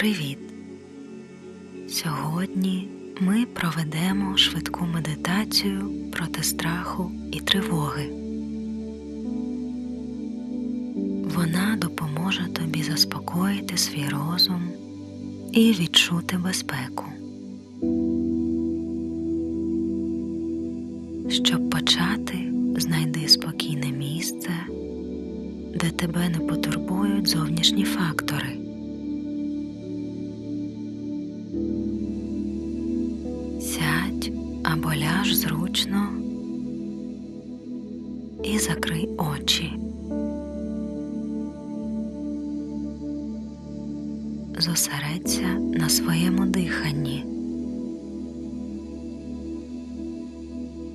Привіт! Сьогодні ми проведемо швидку медитацію проти страху і тривоги. Вона допоможе тобі заспокоїти свій розум і відчути безпеку. Щоб почати, знайди спокійне місце, де тебе не потурбують зовнішні фактори. Зручно і закрий очі. Зосередься на своєму диханні.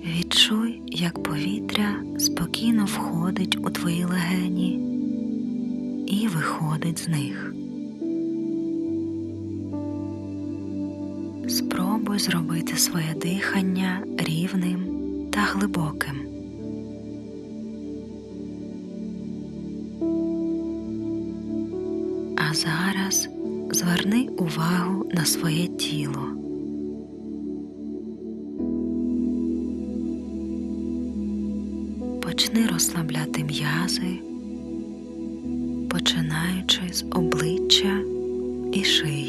Відчуй, як повітря спокійно входить у твої легені і виходить з них. Спробуй зробити своє дихання рівним та глибоким. А зараз зверни увагу на своє тіло. Почни розслабляти м'язи, починаючи з обличчя і шиї.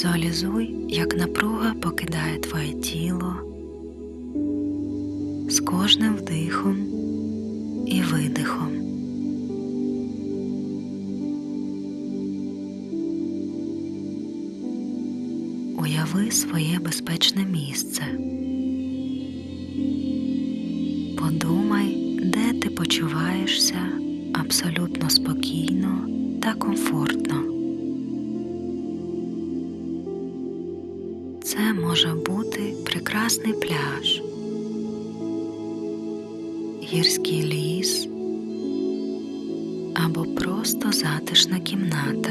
Візуалізуй, як напруга покидає твоє тіло з кожним вдихом і видихом. Уяви своє безпечне місце. Подумай, де ти почуваєшся абсолютно спокійно та комфортно. Прекрасний пляж, гірський ліс або просто затишна кімната.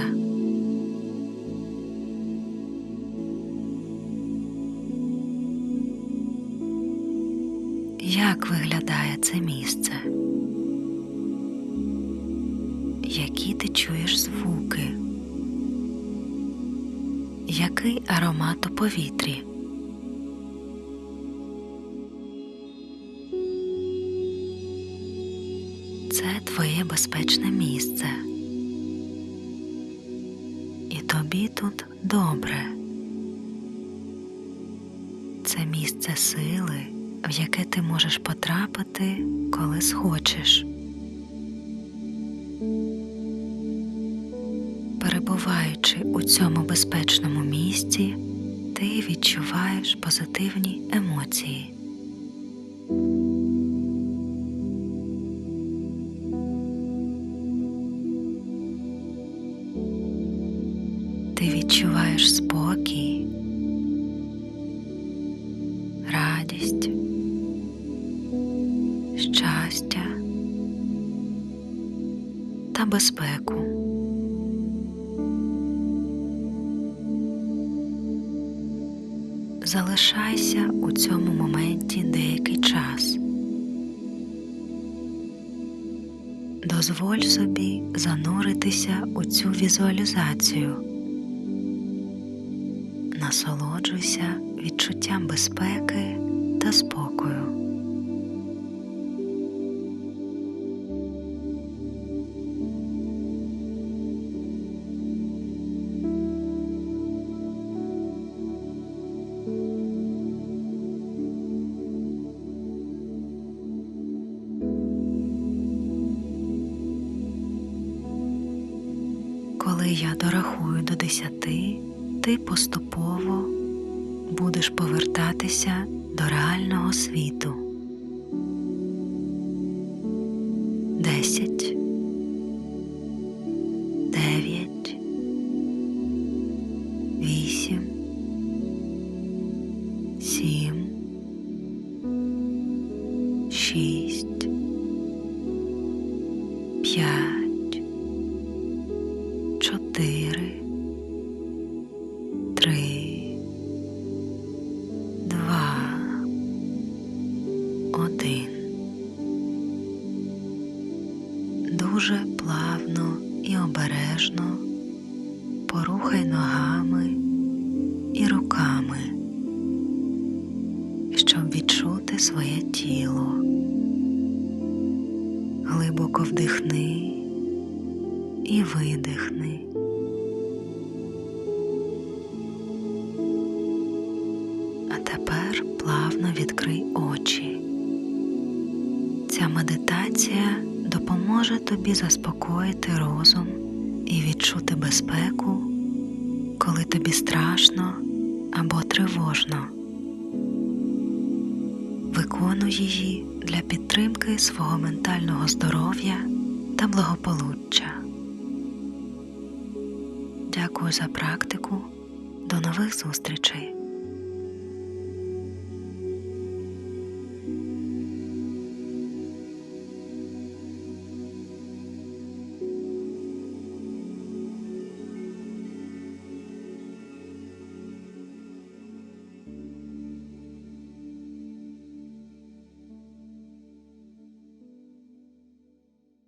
Як виглядає це місце? Які ти чуєш звуки? Який аромат у повітрі? Це твоє безпечне місце. І тобі тут добре. Це місце сили, в яке ти можеш потрапити, коли схочеш. Перебуваючи у цьому безпечному місці, ти відчуваєш позитивні емоції. Ти відчуваєш спокій, радість, щастя та безпеку. Залишайся у цьому моменті деякий час. Дозволь собі зануритися у цю візуалізацію. Відчуттям безпеки та спокою. Коли я дорахую до десяти, ти поступово будеш повертатися до реального світу. Десять, вісім, сім, шість, п'ять, чотири, Дуже плавно і обережно порухай ногами і руками, щоб відчути своє тіло. Глибоко вдихни і видихни. А тепер плавно відкрий очі. Ця медитація допоможе тобі заспокоїти розум і відчути безпеку, коли тобі страшно або тривожно. Виконуй її для підтримки свого ментального здоров'я та благополуччя. Дякую за практику. До нових зустрічей!